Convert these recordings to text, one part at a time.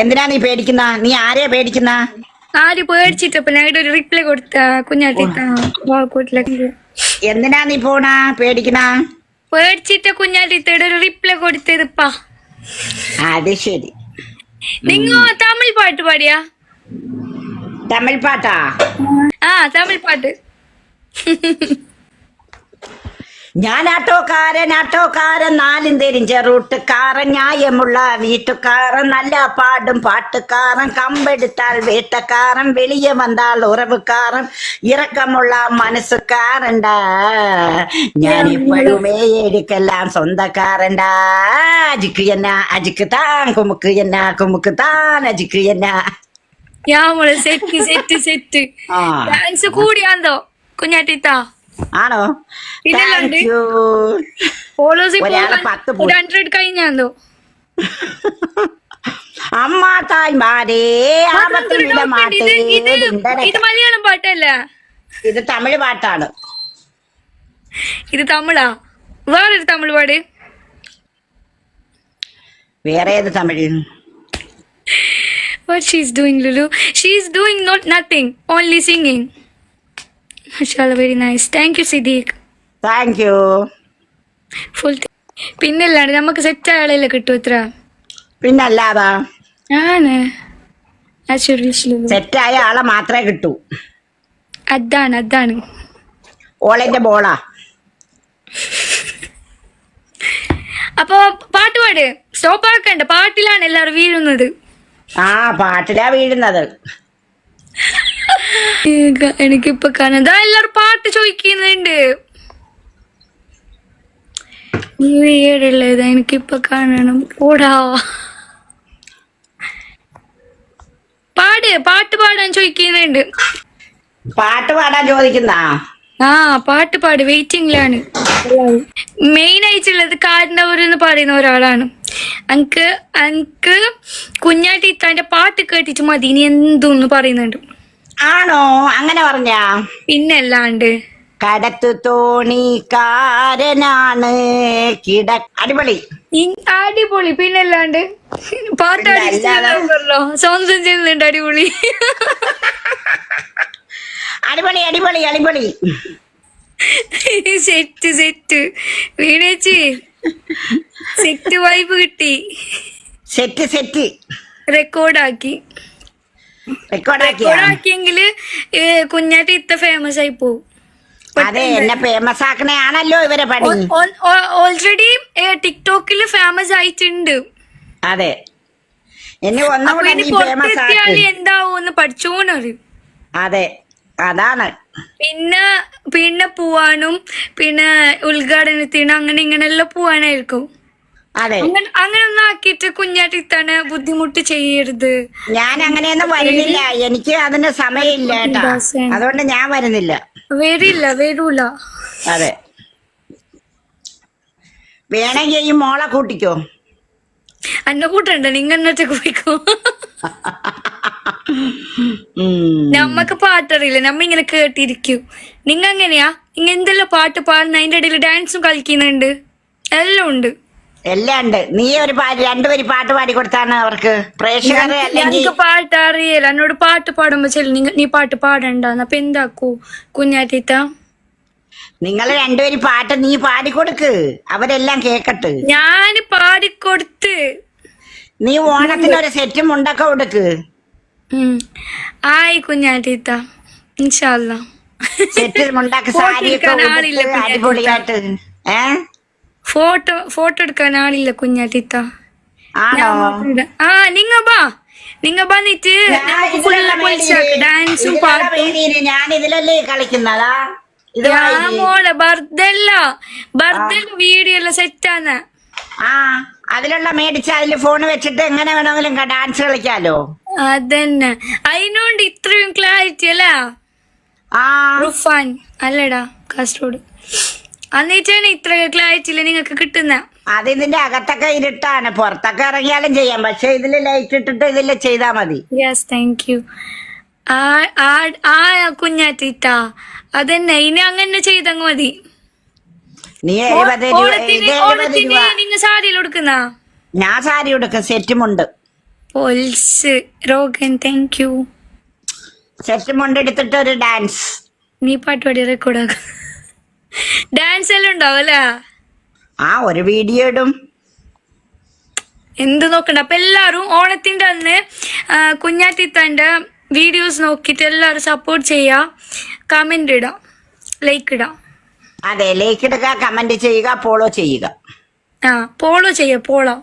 എന്തിനാ നീ പേടിക്കുന്ന? നീ ആരെയാ പേടിക്കുന്ന? ആര് പേടിച്ചിട്ട്? ഒരു റിപ്ലൈ കൊടുത്ത കുഞ്ഞാട്ടിത്ത വാക്കൂട്ടിലേക്ക് എന്തിനാ നീ പോണ? പേടിക്കണ പേടിച്ചിട്ട് കുഞ്ഞാട്ടിത്തയുടെ ഒരു റിപ്ലൈ കൊടുത്തതിപ്പാ. അത് ശരി. നിങ്ങ തമിഴ് പാട്ട് പാടിയാ? തമിഴ് പാട്ടാ? ആ തമിഴ് പാട്ട്. ഞാൻ ആട്ടോക്കാരൻ ആട്ടോക്കാരൻ നാലും തെരിഞ്ച റൂട്ടുകാരൻ ന്യായമുള്ള വീട്ടുകാരൻ നല്ല പാടും പാട്ടുകാരൻ കമ്പെടുത്താൽ വേട്ടക്കാരൻ വെളിയെ വന്നാൽ ഉറവുകാരൻ ഇറക്കമുള്ള മനസ്സുകാരണ്ടാ ഞാൻ ഇപ്പോഴുമേ എടുക്കെല്ലാം സ്വന്തക്കാരണ്ടാ അജിക്ക് എന്നാ അജിക്ക് താൻ കുമുക്ക് എന്നാ കുമുക്ക് താൻ അജിക്ക് എന്നാ ഞാമള് സെറ്റ് സെറ്റ് സെറ്റ് ആ ഡാൻസ് കൂടിയാന്തോ കുഞ്ഞാട്ടിത്ത ആണോ? ഹൺഡ്രഡ് കഴിഞ്ഞാന്തോ അമ്മ തായ്മാരേ ഇത് ഇത് മലയാളം പാട്ടല്ല? ഇത് തമിഴ് പാട്ടാണ്. ഇത് തമിഴാ? വേറൊരു തമിഴ് പാട്? വേറെ ഏത് Tamil? What she's doing, Lulu? She's doing not nothing, only singing. Mashallah, very nice thank you Siddique thank you full പിന്നല്ലാണ്ട് നമുക്ക് സെറ്റ് ആളല്ലേ കിട്ടും ഇത്ര? പിന്നല്ലാതാ. ആണ്. സെറ്റായ ആളെ മാത്രമേ കിട്ടൂ. അതാണ് അതാണ്. ഓളെന്റെ ബോളാ അപ്പൊ പാട്ട് പാട്. സ്റ്റോപ്പ് ആക്കണ്ട. പാട്ടിലാണ് എല്ലാരും വീഴുന്നത്. ആ പാട്ടിലാ വീഴുന്നത്. എനിക്കിപ്പൊ കാണാൻ എല്ലാരും പാട്ട് ചോദിക്കുന്നുണ്ട്. നീ വീടുള്ളത് എനിക്കിപ്പൊ കാണണം. ഓടാ. പാട് പാട്ട് പാടാൻ ചോദിക്കുന്നുണ്ട്. പാട്ട് പാടാൻ ചോദിക്കുന്ന ആ പാട്ട് പാട് വെയിറ്റിംഗിലാണ്. മെയിൻ ആയിട്ടുള്ളത് കാരണവർ എന്ന് പറയുന്ന ഒരാളാണ്. അനക്ക് അനക്ക് കുഞ്ഞാട്ടി ഇത്താന്റെ പാട്ട് കേട്ടിട്ട് മതി ഇനി എന്തൊന്ന് പറയുന്നുണ്ട്. ആണോ? അങ്ങനെ പറഞ്ഞ? പിന്നല്ലാണ്ട്. കടത്തു തോണിക്കാരനാണ്. കിട അടിപൊളി. അടിപൊളി. പിന്നല്ലാണ്ട്. പാട്ട് പിന്നെ അല്ലാതെ? അടിച്ചല്ലോ സ്വന്തം ചെയ്യുന്നുണ്ട് അടിപൊളി. അടിപൊളി അടിപൊളി അടിപൊളി. Set set. വീണേച്ചി സെറ്റ് വൈബ് കിട്ടി. Set set. റെക്കോർഡാക്കി റെക്കോർഡാക്കിയെങ്കിൽ കുഞ്ഞാട്ടി ഇത്ത ഫേമസ് ആയി പോവും. അതെ എന്നെ ഫേമസ് ആക്കണയാണല്ലോ ഇവരെ പണി. ഓൾറെഡി ടിക്ടോക്കിൽ ഫേമസ് ആയിട്ടുണ്ട്. അതെ. എന്നെ ഒന്നുകൂടെ എന്താവൂന്ന് പഠിച്ചോനറിയും അതെ അതാണ്. പിന്നെ പിന്നെ പോവാനും പിന്നെ ഉദ്ഘാടനത്തിന് അങ്ങനെ ഇങ്ങനെല്ലാം പോവാനായിരിക്കും. അതെ. അങ്ങനെ അങ്ങനെ ഒന്നും ആക്കിയിട്ട് കുഞ്ഞാട്ടി തന്നെ ബുദ്ധിമുട്ട് ചെയ്യരുത്. ഞാൻ അങ്ങനെയൊന്നും വരുന്നില്ല. എനിക്ക് അതിന് സമയമില്ല കേട്ടാ. അതുകൊണ്ട് ഞാൻ വരുന്നില്ല. വരില്ല വരൂല. അതെ. വേണമെങ്കിൽ ഈ മോളെ കൂട്ടിക്കോ. എന്നെ കൂട്ടണ്ട നിങ്ങ എന്നിട്ട് പോയിക്കോ നമ്മക്ക് പാട്ടറിയില്ല. നമ്മ ഇങ്ങനെ കേട്ടിരിക്കും. നിങ്ങ എങ്ങനെയാ? നിങ്ങ എന്തെല്ലാം പാട്ട് പാടുന്ന? അതിന്റെ ഇടയിൽ ഡാൻസും കളിക്കുന്നുണ്ട്. എല്ലാം ഉണ്ട്. എല്ലാം ഉണ്ട്. നീ ഒരു രണ്ടുപേര് പാട്ട് പാടി കൊടുത്താണ് അവർക്ക്. പ്രേക്ഷകരെ എനിക്ക് പാട്ട് അറിയില്ല എന്നോട് പാട്ട് പാടുമ്പോ ചെല്ലു. നീ പാട്ട് പാടണ്ടെന്ന്. അപ്പൊ എന്താക്കൂ? കുഞ്ഞാറ്റീത്ത. നിങ്ങൾ രണ്ടുപേര് പാട്ട് നീ പാടിക്കൊടുക്ക് അവരെല്ലാം കേക്കട്ട്. ഞാൻ പാടിക്കൊടുത്ത് നീ ഓണത്തിന് ഒരു സെറ്റും ഉണ്ടൊക്കെ കൊടുക്ക്. ആയി കുഞ്ഞാറ്റീത്ത. ഇൻഷാല്ല സെറ്റ് മുണ്ടാക്കി സാരിയൊക്കെ. അടിപൊളിയായിട്ട്. ഏ? ഫോട്ടോ ഫോട്ടോ എടുക്കാൻ ആളില്ല കുഞ്ഞാട്ടിത്ത ആ നിങ്ങ ബാ. നിങ്ങ വന്നിട്ട്. ഡാൻസും പാട്ടും. ഞാൻ ഇതിലല്ലേ കളിക്കുന്നതാ. മോളെ അല്ല ബർത്ത്ഡേ വീഡിയോ എല്ലാം സെറ്റാന്ന് ആ അതിലുള്ള മേടിച്ച് അതിൽ ഫോൺ വെച്ചിട്ട് എങ്ങനെ വേണമെങ്കിലും ഡാൻസ് കളിക്കാലോ? അതന്നെ. അതിനോണ്ട് ഇത്രയും ക്ലാരിറ്റി അല്ല? റുഫാൻ അല്ലടാ കാസർഗോഡ്. എന്നിട്ടാണ് ഇത്ര ക്ലാരിറ്റിയിൽ നിങ്ങൾക്ക് കിട്ടുന്ന? അത് ഇതിന്റെ അകത്തൊക്കെ ഇരുട്ടാണ്. പുറത്തൊക്കെ ഇറങ്ങിയാലും ചെയ്യാം. പക്ഷെ ഇതിൽ ലൈറ്റ് ഇട്ടിട്ട് ഇതിൽ ചെയ്താ മതി. യെസ് താങ്ക് യു ആ ആ- കുഞ്ഞാറ്റിത്ത അതന്നെ. ഇനി അങ്ങനെ ചെയ്തങ്ങ് മതി. നീ എഴുപത് രൂപ ഇത് എഴുപത് ഓണത്തിന് രൂപ നിങ്ങൾ സാരിയിൽ കൊടുക്കുന്ന ഞാൻ സാരി ഉടുക്കും. സെറ്റുമുണ്ട് പൊൽസ് റോഗൻ താങ്ക് യു സെറ്റ് മുണ്ടെടുത്തിട്ട് ഒരു ഡാൻസ് നീ പാട്ട് പാടി റെക്കോർഡാക്ക ഡാൻസ് എല്ലാം ഉണ്ടാവും അല്ലേ? ആ ഒരു വീഡിയോ ഇടും. എന്ത് നോക്കണ്ട. അപ്പൊ എല്ലാരും ഓണത്തിന്റെ അന്ന് ആ, കുഞ്ഞാറ്റിത്താന്റെ വീഡിയോസ് നോക്കിയിട്ട് എല്ലാരും സപ്പോർട്ട് ചെയ്യാ. കമന്റ് ഇടാം. ലൈക്ക് ഇടാം. അതെ ലൈക്ക് ഇടുക കമന്റ് ചെയ്യുക പോളോ ചെയ്യുക. ആ പോളോ ചെയ്യ പോളോ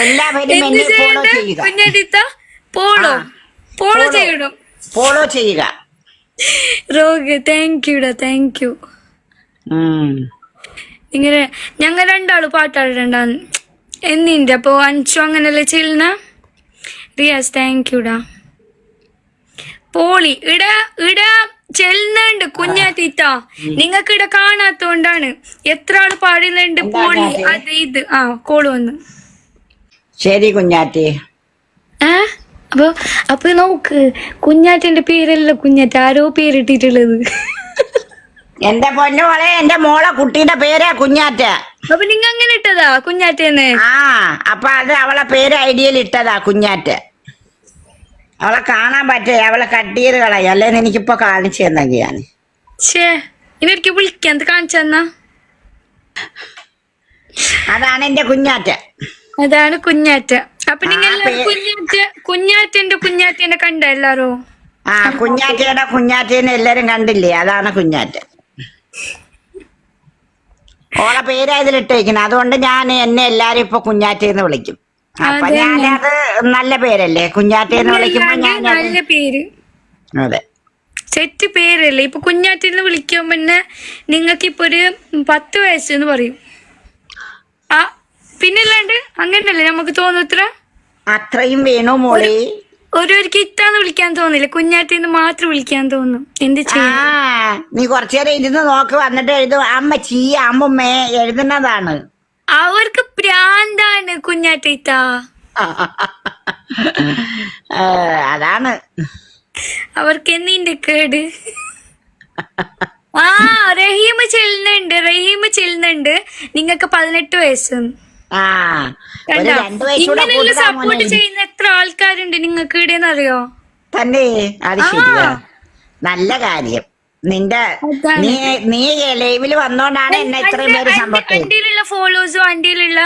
എല്ലാവരും ഫോളോ ചെയ്യുക. പോളോ ആ. പോളോ ചെയ്യണം. ഫോളോ ചെയ്യുക. റോഗ് താങ്ക് യുടാ താങ്ക് യു. ഇങ്ങനെ ഞങ്ങൾ രണ്ടാൾ പാട്ടാടുണ്ടാന്ന് എന്നിന്റെ അപ്പൊ അഞ്ചു അങ്ങനല്ലേ ചെയ്യുന്ന? റിയാസ് താങ്ക് യുടാ പോളി ഇട ഇട ചെല്ലുന്നുണ്ട് കുഞ്ഞാറ്റിത്ത നിങ്ങൾക്ക് ഇട കാണാത്തോണ്ടാണ്. എത്ര ആൾ പാടുന്നുണ്ട് പോളി? അത് ഇത്. ആ കോൾ വന്നു. ശരി കുഞ്ഞാറ്റി. ഏ? അപ്പൊ അപ്പൊ നോക്ക് കുഞ്ഞാറ്റന്റെ പേരല്ല കുഞ്ഞാറ്റ? ആരോ പേരിട്ടിട്ടുള്ളത്? എന്റെ പൊന്നോളെ എന്റെ മോളെ കുട്ടിയുടെ പേരാ കുഞ്ഞാറ്റ. അപ്പൊ നിങ്ങ അങ്ങനെ ഇട്ടതാ കുഞ്ഞാറ്റേന്ന് ആ അപ്പൊ അത് അവളെ പേര് ഐഡിയയിൽ ഇട്ടതാ കുഞ്ഞാറ്റ. അവളെ കാണാൻ പറ്റേ അവളെ കട്ട് ചെയ്ത് കളയും. അല്ലേന്ന് എനിക്കിപ്പോ കാണിച്ചു തന്നാ ഞാൻ ഇവർക്ക് വിളിക്കാൻ കാണിച്ചെന്നാ അതാണ് എന്റെ കുഞ്ഞാറ്റ. അതാണ് കുഞ്ഞാറ്റ. അപ്പൊ നിങ്ങൾ കുഞ്ഞാറ്റ കുഞ്ഞാറ്റന്റെ കുഞ്ഞാറ്റേനെ കണ്ട എല്ലാരോ? ആ കുഞ്ഞാറ്റേടെ കുഞ്ഞാറ്റേനെ എല്ലാരും കണ്ടില്ലേ? അതാണ് കുഞ്ഞാറ്റ ഓളെ പേരാ ഇതിലിട്ടേക്കുന്നത് അതുകൊണ്ട് ഞാൻ എന്നെ എല്ലാരും ഇപ്പൊ കുഞ്ഞാറ്റേന്ന് വിളിക്കും. അപ്പൊ ഞാനത് നല്ല പേരല്ലേ? കുഞ്ഞാറ്റേന്ന് വിളിക്കുമ്പോ ഞാൻ നല്ല പേര്. അതെ. സെറ്റ് പേരല്ലേ? ഇപ്പൊ കുഞ്ഞാറ്റെന്ന് വിളിക്കുമ്പോ പിന്നെ നിങ്ങൾക്ക് ഇപ്പൊ ഒരു പത്ത് വയസ്സെന്ന് പറയും. ആ പിന്നല്ലാണ്ട് അങ്ങനല്ലേ നമുക്ക് തോന്നുത്ര അത്രയും വേണോ മോളി? ഓരോർക്ക് ഇത്താന്ന് വിളിക്കാൻ തോന്നില്ല. കുഞ്ഞാട്ടിന്ന് മാത്രം വിളിക്കാൻ തോന്നും എന്ത് ചെയ്യും? നീ കുറച്ചു നേരം ഇരുന്ന് നോക്ക് വന്നിട്ട് എഴുതും. അമ്മ ചീ അമ്മേ എഴുതുന്നതാണ്. അവർക്ക് പ്രാന്താണ് കുഞ്ഞാട്ടിത്ത അതാണ്. അവർക്ക് എന്നിന്റെ കേട്? ആ റഹീമ ചെല്ലുന്നുണ്ട് റഹീമ ചെല്ലുന്നുണ്ട്. നിങ്ങൾക്ക് പതിനെട്ട് വയസ്സ്. ആ ഒരു? രണ്ടു വയസ്സൂടെ ഇങ്ങനെയുള്ള കൂട്ടാ മോനെ സപ്പോർട്ട് ചെയ്യുന്ന എത്ര ആൾക്കാരുണ്ട് നിങ്ങൾക്ക് ഇവിടെന്ന് അറിയോ തന്നെ അത് ശരിയാ. നല്ല കാര്യം. നിന്റെ അതാണ്. നീ നീ ലൈവിൽ വന്നോണ്ടാണ് എന്നെ ഇത്രയും പേര് ചെയ്തത്. അന്റിയിലുള്ള ഫോളോവേഴ്സും അന്റിയിലുള്ള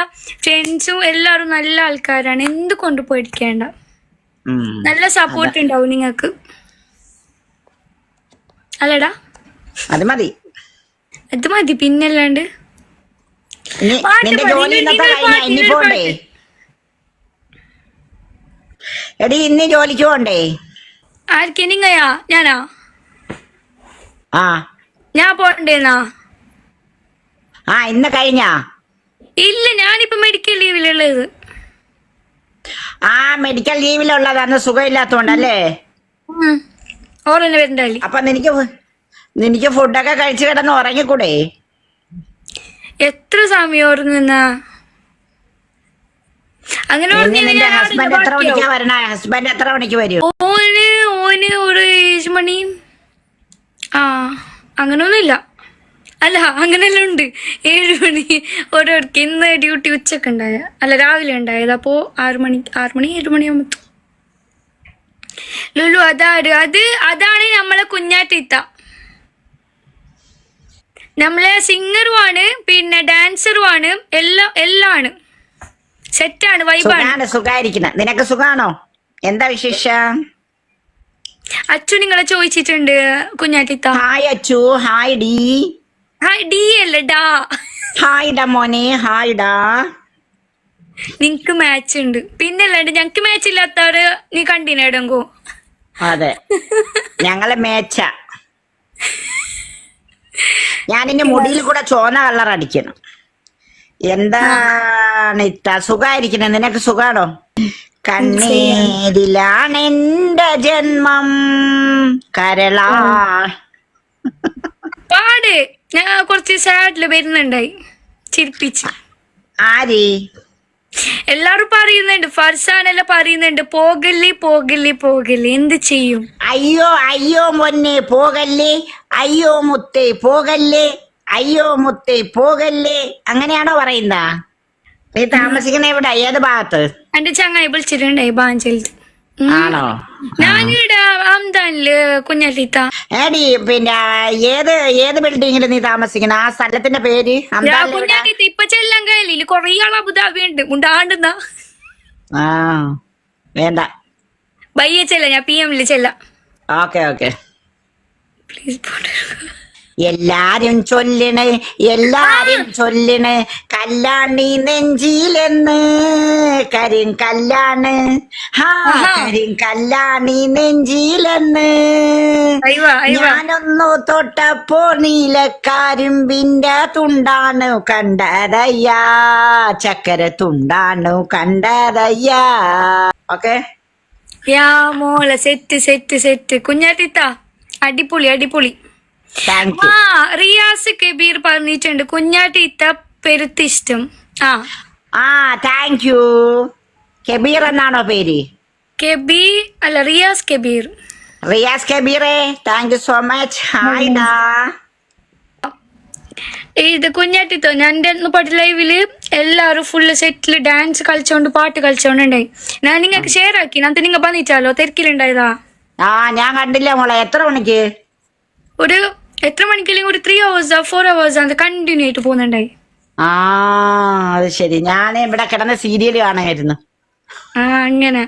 ഫ്രണ്ട്സും എല്ലാവരും നല്ല ആൾക്കാരാണ്. എന്ത് കൊണ്ട് പേടിക്കേണ്ട നല്ല സപ്പോർട്ട് ഉണ്ടാവും നിങ്ങൾക്ക്. അല്ലടാ. അത് മതി. അത് മതി പിന്നല്ലാണ്ട്. ഇനി പാട്ട് നിന്റെ ജോലി ഇന്നത്തെ കഴിഞ്ഞ ഇനി പോണ്ടേ? എടി ഇന്ന് ജോലിക്ക് പോണ്ടേ? ആർക്കെ? നിങ്ങയാ? ഞാനാ? ആ. ഞാൻ പോണ്ടേന്നാ ആ ഇന്ന് കഴിഞ്ഞാ? ഇല്ല ഞാനിപ്പോ മെഡിക്കൽ ലീവിലുള്ളത് ആ മെഡിക്കൽ ലീവിലുള്ളതാണ് സുഖമില്ലാത്തോണ്ടല്ലേ. ഓറന്നെ വരണ്ടല്ലേ അപ്പൊ നിനക്ക് നിനക്ക് ഫുഡൊക്കെ കഴിച്ചു കിടന്ന് ഉറങ്ങിക്കൂടെ? എത്ര സമയം ഉറങ്ങുന്ന അങ്ങനെ ഹസ്ബൻഡ് എത്ര മണിക്കാ ബാക്കിയാവും? വരണ? ഹസ്ബൻഡ് എത്ര മണിക്ക് വരും? ഓന് ഓന് ഒരു ഏഴ് മണി. ആ അങ്ങനൊന്നുമില്ല. അല്ല അങ്ങനെല്ലാം ഉണ്ട്. ഏഴ് മണി. ഓരോർക്ക് ഇന്ന് ഡ്യൂട്ടി ഉച്ചയ്ക്ക് ഉണ്ടായ അല്ല രാവിലെ ഉണ്ടായത്. അപ്പോ ആറ് മണി ആറ് മണി ഏഴ് മണിയാകുമ്പോ ലുലു അതാര് അത് അതാണ് നമ്മളെ കുഞ്ഞാറ്റിത്ത നമ്മളെ സിംഗറുമാണ് പിന്നെ ഡാൻസറുമാണ് എല്ലാം എല്ലാം ആണ് സെറ്റാണ് വൈബാണ് സുഖായിരിക്കുന്നത് സുഖായിരിക്കുന്ന. നിനക്ക് സുഖാണോ? എന്താ വിശേഷം? അച്ചു നിങ്ങളെ ചോദിച്ചിട്ടുണ്ട് കുഞ്ഞാറ്റിത്ത. ഹായ് അച്ചു ഹായ് ഡി. ഹായ് ഡി അല്ല ഡാ. ഹായ് ഡാ മോനെ ഹായ് ഡാ. നിങ്ങക്ക് മാച്ച് ഉണ്ട്. പിന്നെ അല്ലാണ്ട് ഞങ്ങക്ക് മാച്ച് ഇല്ലാത്തവര് നീ കണ്ടിനേടങ്കോ അതെ. ഞങ്ങളെ മേച്ച ഞാനിന്റെ മുടിയിൽ കൂടെ ചോന്ന കളർ അടിക്കണം. എന്താണ് ഇത്ത സുഖായിരിക്കണം? നിനക്ക് സുഖാണോ? കണ്ണീരിലാണ് എന്റെ ജന്മം. കരളാ. പാട്. ഞാൻ കുറച്ച് സാഡിൽ വരുന്നുണ്ടായി. ചിരിപ്പിച്ച്. ആരി? എല്ലാരും പറയുന്നുണ്ട് ഫർസാനെല്ലാം പറയുന്നുണ്ട് പോകല്ലേ പോകല്ലേ പോകല്ലേ എന്ത് ചെയ്യും? അയ്യോ അയ്യോ മൊന്നെ പോകല്ലേ അയ്യോ മുത്തേ പോകല്ലേ അയ്യോ മുത്തേ പോകല്ലേ അങ്ങനെയാണോ പറയുന്ന? നീ താമസിക്കുന്ന എവിടെ? ഏത് ഭാഗത്ത്? എന്റെ ചങ്ങായി വിളിച്ചിട്ടുണ്ടായി ബാഞ്ചലത്ത് ആണോ? ഞാനിവിടെ അംദാനിൽ കുഞ്ഞാലിത്ത. ഏടി പിന്നെ ഏത് ഏത് ബിൽഡിങ്ങിൽ നീ താമസിക്കുന്ന? ആ സ്ഥലത്തിന്റെ പേര്? കുഞ്ഞാലിത്ത ഇപ്പൊ ചെല്ലാൻ കഴിയില്ല. കൊറേ ആൾ അബുദാബി ഉണ്ട് മുണ്ടാണ്ടുന്ന. ആ വേണ്ട. ബയ്യ ചെല്ല. ഞാൻ പി എമ്മിൽ ചെല്ലാം. Okay okay. പ്ലീസ് എല്ലാരും ചൊല്ലണ് എല്ലാരും ചൊല്ലണ്. കല്ലാണി നെഞ്ചിലെന്ന് കരിം കല്ലാണ്. ഹാ കല്ലാണി നെഞ്ചിയിലെന്ന് നെഞ്ചിലെന്ന്. ഞാനൊന്നു തൊട്ടപ്പോ നീലക്കാരുമ്പിന്റെ തുണ്ടാണ് കണ്ടതയ്യാ. ചക്കര തുണ്ടാണു കണ്ടതയ്യാ. ഓക്കെ? യാ മോളെ സെറ്റ് സെറ്റ് സെറ്റ്. കുഞ്ഞാട്ടിത്ത അടിപൊളി അടിപൊളി. താങ്ക് ആ യു റിയാസ് കബീർ പറഞ്ഞിട്ടുണ്ട്. കുഞ്ഞാറ്റിത്ത പെരുത്തിഷ്ടം ആ. ആ താങ്ക് യു കബീർ എന്നാണോ പേര്? കബീർ അല്ല Riyas Kabir. Riyas കബീറെ thank you so much hi ഡാ ഇത് കുഞ്ഞാട്ടിത്തോ ഞാൻ എന്റെ പാട്ട് ലൈവിൽ എല്ലാരും ഫുള്ള് സെറ്റിൽ ഡാൻസ് കളിച്ചോണ്ട് പാട്ട് കളിച്ചോണ്ടുണ്ടായി ഞാൻ നിങ്ങൾക്ക് ഷെയർ ആക്കി ഞാൻ നിങ്ങൾ വന്നിച്ചാലോ തിരക്കിലുണ്ടായതാ. ആ ഞാൻ കണ്ടില്ല മോളെ. എത്ര മണിക്ക്? ഒരു എത്ര മണിക്കല്ലെങ്കിൽ ഒരു ത്രീ അവേഴ്സാ ഫോർ അവേഴ്സാ അത് കണ്ടിന്യൂ ആയിട്ട് പോകുന്നുണ്ടായി. ആ അത് ശരി. ഞാൻ ഇവിടെ കിടന്ന സീരിയൽ കാണായിരുന്നു ആ അങ്ങനെ.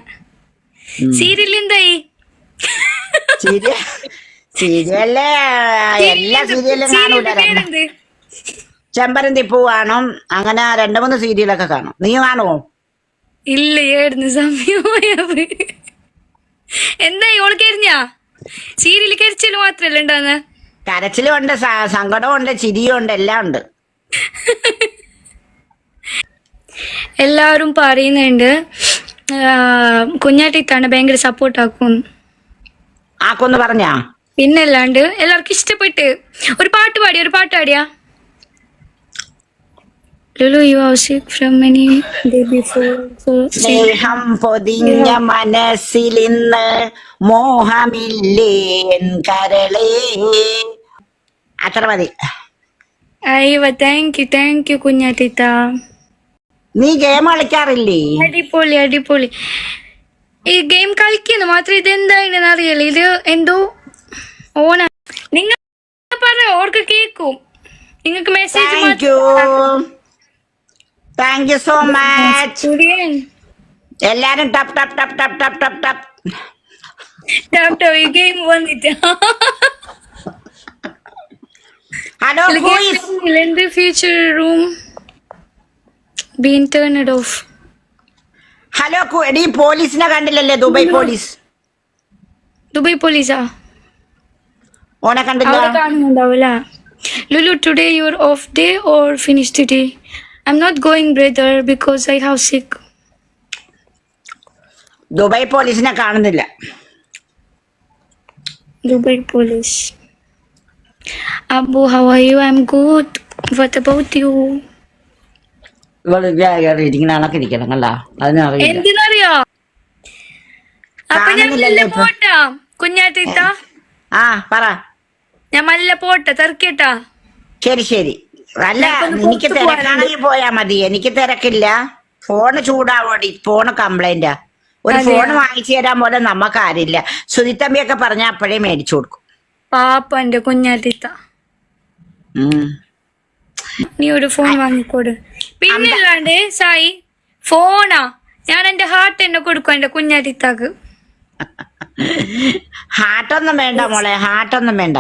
സീരിയൽ എന്തായി? സീരിയൽ സീരിയൽ എല്ലാ സീരിയലും കാണൂല ചെമ്പരന്തി പൂ കാണും. അങ്ങനെ രണ്ടു മൂന്ന് സീരിയലൊക്കെ കാണും. നീ കാണുമോ ഇല്ല ഏടുന്ന്. സമയമായത്. എന്തായി? ഓൾ കരിഞ്ഞാ സീരിയൽ കരിച്ചൽ മാത്രല്ല ഉണ്ടാന്ന് കരച്ചിലും സങ്കടമുണ്ട് ചിരിയുണ്ട് എല്ലാം ഉണ്ട്. എല്ലാവരും പറയുന്നുണ്ട് കുഞ്ഞാട്ടിത്താണ് ഭയങ്കര സപ്പോർട്ട് ആക്കും. ആക്കൊന്ന് പറഞ്ഞാ? പിന്നല്ലാണ്ട് എല്ലാവർക്കും ഇഷ്ടപ്പെട്ട്. ഒരു പാട്ട് പാടി ഒരു പാട്ട് പാടിയാ? ലുലു യു ഫ്രം മെനി സ്നേഹം പൊതിഞ്ഞ മനസ്സിലിന്ന് മോഹമില്ലേൻ മോഹമില്ലേ കരളേ. അത്ര മതി. അയ്യോ താങ്ക് യു താങ്ക് യു കുഞ്ഞാട്ടിത്ത നീ ഗെയിം കളിക്കാറില്ലേ? അടിപൊളി അടിപൊളി. ഈ ഗെയിം കളിക്കുന്നു മാത്രം ഇത് എന്താണെന്ന് അറിയില്ല. ഇത് എന്തോ ഓണ നിങ്ങൾ പറ ഓർക്ക് കേക്കും. നിങ്ങൾക്ക് message thank you thank you so much എല്ലാരും ടപ്പ് ടപ്പ് ടപ്പ് ടപ്പ് ടപ്പ് ടപ്പ് ടപ്പ് ഈ ഗെയിം വന്നിട്ട്. ഹലോ എന്ത് future room been turned off hello എടീ പോലീസിനെ കണ്ടില്ലല്ലേ ദുബായ് പോലീസ്? ദുബായ് പോലീസാ? ഓനെ കണ്ടില്ല. അവിടെ കാണുന്നുണ്ടാവില്ല Lulu today your off day or finish today I am not going brother because I have sick Dubai പോലീസിനെ കാണുന്നില്ല. Dubai police. Abu, how are you? I'm good. What about you? ഇവൾ ഇരിക്കുന്ന കണക്ക് ഇരിക്കണം കണ്ട? അതിനറിയില്ല എന്തിനറിയോ? അപ്പൊ ഞാൻ കാണുന്നില്ലല്ലോ മല്ല ഇപ്പൊ. പോട്ടാ. കുഞ്ഞാറ്റിത്ത ആ പറ. ഞാൻ മല്ല പോട്ടെ തിരക്കിട്ടാ ശരി ശരി. അല്ല ഞാനിപ്പൊന്ന് എനിക്ക് പുറത്ത് തിരക്കാണെങ്കിൽ പോയാ മതി. എനിക്ക് തിരക്കില്ല. ഫോണ് ചൂടാവോടി ഫോണ് കംപ്ലൈന്റാ. ഒരു അതെയോ? ഫോൺ വാങ്ങിച്ചു തരാൻ പോലെ നമുക്ക് ആരില്ല സുതിത്തമ്പിയൊക്കെ പറഞ്ഞാൽ അപ്പോഴേ മേടിച്ചു കൊടുക്കും. പാപ്പന്റെ കുഞ്ഞാറ്റിത്ത. ഉം. നീ ഒരു ഫോൺ വാങ്ങിക്കോട്. പിന്നെ പിന്നല്ലാണ്ട് സായി ഫോണാ ഞാൻ എന്റെ ഹാർട്ട് എന്നെ കൊടുക്കും എന്റെ കുഞ്ഞാറ്റിത്താക്ക്. ഹാർട്ടൊന്നും വേണ്ട മോളെ ഹാർട്ടൊന്നും വേണ്ട.